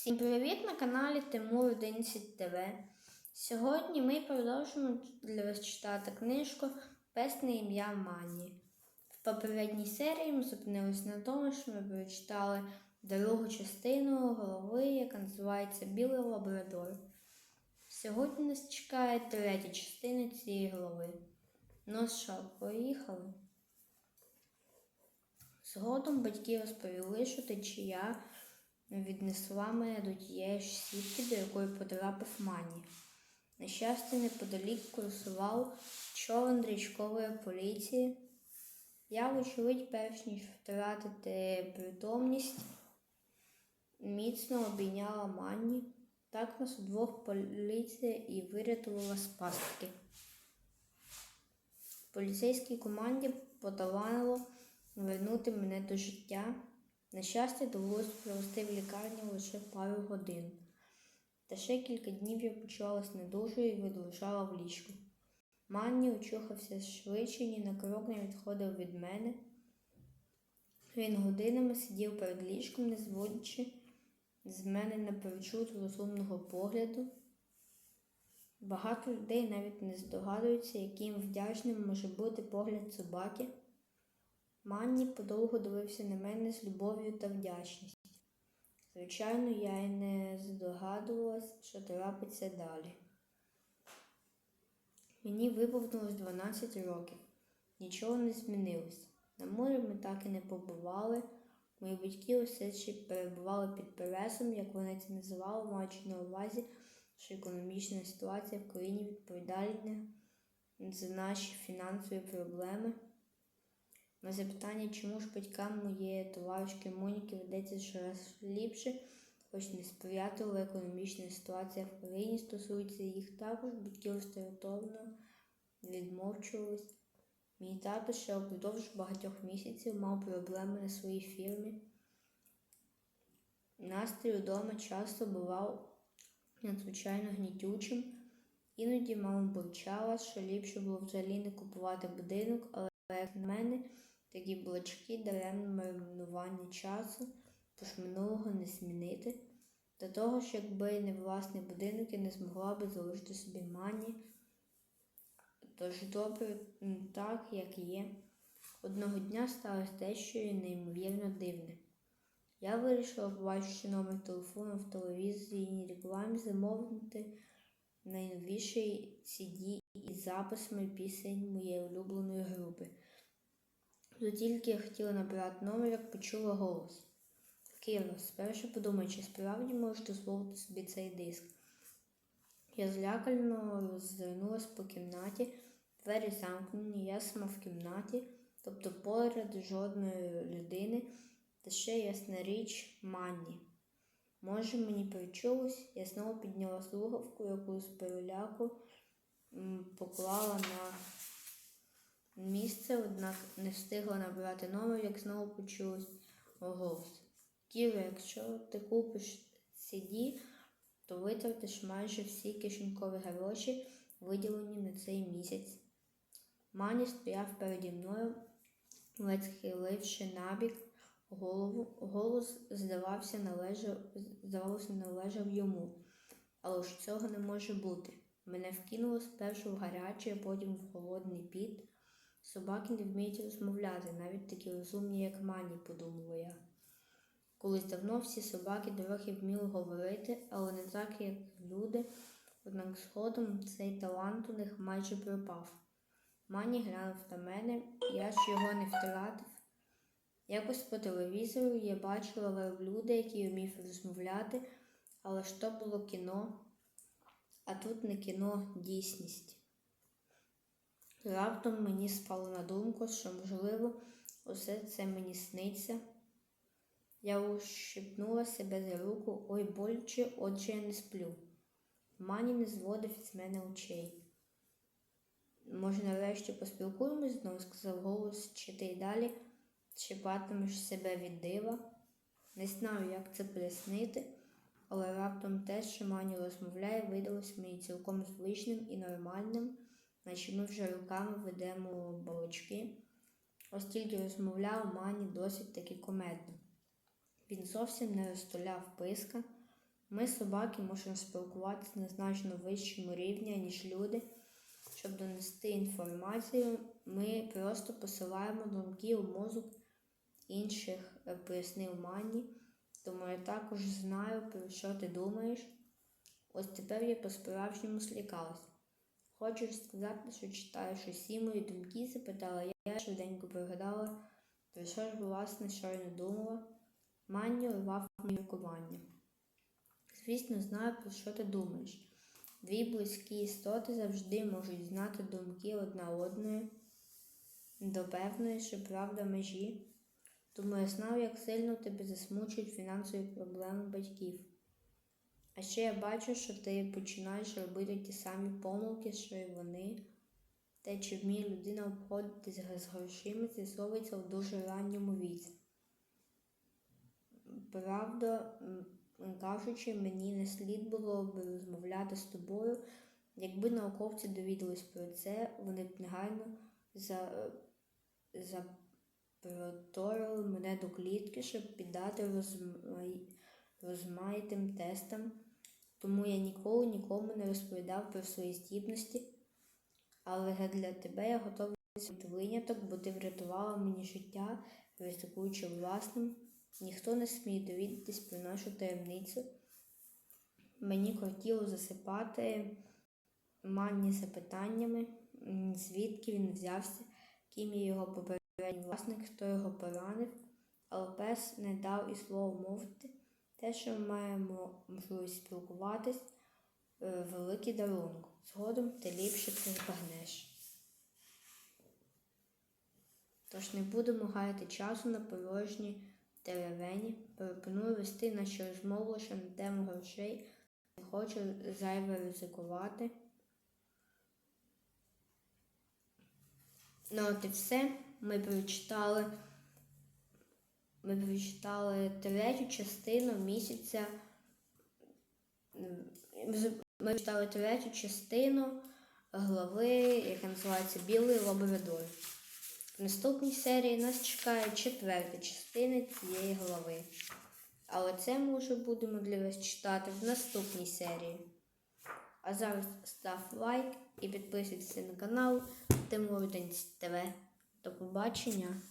Всім привіт на каналі Тимур 11 ТВ. Сьогодні ми продовжуємо для вас читати книжку Песне ім'я Мані. В попередній серії ми зупинилися на тому, що ми прочитали другу частину голови, яка називається Білий лабрадор. Сьогодні нас чекає третя частина цієї голови. Ну що, поїхали? Згодом батьки розповіли, що течія віднесла мене до тієї ж сітки, до якої потрапив Мані. На щастя, неподалік курсував човен річкової поліції. Я, вочевидь, перш ніж втратити притомність, міцно обійняла Манні. Так нас удвох поліція і вирятувала з пастки. Поліцейській команді поталанило вернути мене до життя. На щастя, довелося провести в лікарні лише пару годин. Та ще кілька днів я почувалася недужою і видовжала в ліжку. Манні очухався швидше, ні на крок не відходив від мене. Він годинами сидів перед ліжком, не зводячи з мене наперечуд розумного погляду. Багато людей навіть не здогадуються, яким вдячним може бути погляд собаки. Манні подовго дивився на мене з любов'ю та вдячністю. Звичайно, я й не здогадувалась, що трапиться далі. Мені виповнилось 12 років. Нічого не змінилось. На морі ми так і не побували. Мої батьки усе ще перебували під пересом, як вони це називали, маючи на увазі, що економічна ситуація в країні відповідальна за наші фінансові проблеми. На запитання, чому ж батькам моєї товаришки Моніки ведеться щораз ліпше, хоч несприятлива економічна ситуація в країні стосується їх також, батьки остатовно відмовчувались. Мій тато ще упродовж багатьох місяців мав проблеми на своїй фірмі. Настрій удома часто бував надзвичайно гнітючим. Іноді мама бурчала, що ліпше було взагалі не купувати будинок, але як на мене, такі балачки даремне марнування часу, тож минулого не змінити. До того ж, якби не власний будинок, я не змогла би залишити собі мані. Тож добре так, як є. Одного дня сталося дещо неймовірно дивне. Я вирішила, побачивши номер телефону в телевізійній рекламі, замовити найновіший CD із записами пісень моєї улюбленої групи. То тільки я хотіла набирати номер, як почула голос. Киро, спершу подумай, чи справді можеш дозволити собі цей диск. Я злякально роззирнулась по кімнаті, двері замкнені, я сама в кімнаті, тобто поряд жодної людини, та ще ясна річ Манні. Може, мені причулось, я знову підняла слухавку, яку з переляку поклала на місце, однак не встигла набрати номер, як знову почулось голос. Кіро, якщо ти купиш CD, то витратиш майже всі кишенькові гроші, виділені на цей місяць. Мані стояв переді мною, ледь схиливши набік голову. Голос, здавався, належав, здавалося, належав йому. Але ж цього не може бути. Мене вкинуло спершу в гарячий, а потім в холодний піт. Собаки не вміють розмовляти, навіть такі розумні, як мані, подумала я. Колись давно всі собаки трохи вміли говорити, але не так, як люди, однак згодом цей талант у них майже пропав. Мані глянув на мене, я ж його не втратив. Якось по телевізору я бачила верблюда, який вмів розмовляти, але ж то було кіно, а тут не кіно, дійсність. Раптом мені спало на думку, що, можливо, усе це мені сниться. Я ущипнула себе за руку, ой боляче, отже я не сплю. Мані не зводив з мене очей. Може, нарешті поспілкуємось знову, сказав голос, чи ти й далі щипатимеш себе від дива. Не знаю, як це пояснити, але раптом те, що Мані розмовляє, видалось мені цілком звичним і нормальним, наче ми вже руками ведемо балочки. Ось тільки розмовляв Мані досить таки комедно. Він зовсім не розтуляв писка, Ми, собаки, можемо спілкуватися на значно вищому рівні, ніж люди. Щоб донести інформацію, ми просто посилаємо думки у мозок інших, е, пояснив Манні. Тому я також знаю, про що ти думаєш. Ось тепер я по-справжньому слікалась. Хочеш сказати, що читаєш усі мої думки? запитала я швиденько пригадала, про що ж власне щойно думала. Манні урвав міркування. Звісно, знаю, про що ти думаєш. Дві близькі істоти завжди можуть знати думки одна одної до певної, що правда межі. Тому я знав, як сильно тебе засмучують фінансові проблеми батьків. А ще я бачу, що ти починаєш робити ті самі помилки, що й вони. Те, чи вміє людина обходитися з грошима, з'ясовується в дуже ранньому віці. Правда, кажучи, мені не слід було б розмовляти з тобою. Якби науковці довідались про це, вони б негайно за, запроторили мене до клітки, щоб піддати розмай, розмаїтим тестам. Тому я ніколи нікому не розповідав про свої здібності. Але для тебе я готовий бути виняток, бо ти врятувала мені життя, ризикуючи власним. Ніхто не сміє довідатись про нашу таємницю. Мені хотіло засипати манні запитаннями, звідки він взявся, ким є його попередній власник, хто його поранив, але пес не дав і слова мовити. Те, що ми маємо можливість спілкуватись, е, великий дарунок. Згодом ти ліпше це збагнеш. Тож не будемо гаяти часу на порожні теревені. Пропоную вести нашу розмову лише на тему грошей. Не хочу зайве ризикувати. Ну от і все. Ми прочитали. Ми прочитали третю частину місяця. Ми читали третю частину глави, яка називається Білий лабрадор. В наступній серії нас чекає четверта частина цієї глави. Але це ми вже будемо для вас читати в наступній серії. А зараз став лайк і підписуйтесь на канал Тимур ТВ. До побачення!